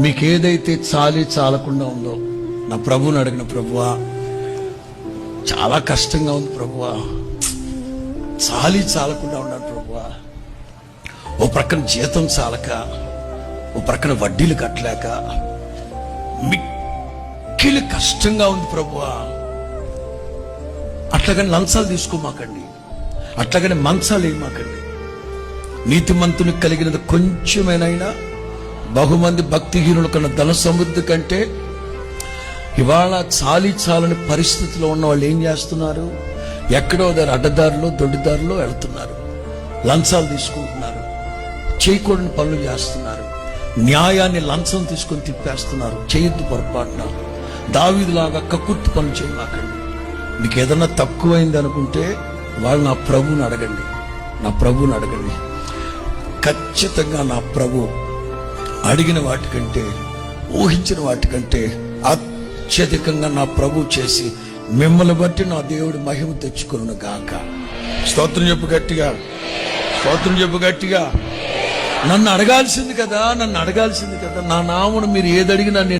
మీకు ఏదైతే చాలి చాలకుండా ఉందో నా ప్రభువుని అడిగిన ప్రభువా చాలా కష్టంగా ఉంది ప్రభువా. చాలి చాలకుండా ఉన్నాను ప్రభువా. ఓ ప్రక్కన జీతం చాలక ఓ ప్రక్కన వడ్డీలు కట్టలేక మిక్కిలి కష్టంగా ఉంది ప్రభువా. అట్లాగని లంచాలు తీసుకోమాకండి. అట్లాగని మంచాలు వేయమాకండి. నీతిమంతునికి కలిగినది కొంచెమేనైనా బహుమంది భక్తిహీనుల కన్నా ధన సమృద్ధి కంటే ఇవాళ చాలి చాలని పరిస్థితిలో ఉన్న వాళ్ళు ఏం చేస్తున్నారు? ఎక్కడో దారి అడ్డదారిలో దొడ్డిదారిలో వెళ్తున్నారు. లంచాలు తీసుకుంటున్నారు. చేయకూడని పనులు చేస్తున్నారు. న్యాయాన్ని లంచం తీసుకొని తిప్పేస్తున్నారు. చేయొద్దు పొరపాటున. దావీదులాగా కక్కుర్తి పనులు చేయమాకండి. మీకు ఏదన్నా తక్కువైంది అనుకుంటే వాళ్ళు నా ప్రభువుని అడగండి. నా ప్రభువుని అడగండి. ఖచ్చితంగా నా ప్రభు అడిగిన వాటికంటే ఊహించిన వాటికంటే అత్యధికంగా నా ప్రభు చేసి మిమ్మల్ని బట్టి నా దేవుడు మహిమ తెచ్చుకును గాక. స్తోత్రం చెప్పు గట్టిగా. స్తోత్రం చెప్పు గట్టిగా. నన్ను అడగాల్సింది కదా నన్ను అడగాల్సింది కదా నా నామును మీరు ఏది అడిగినా నేను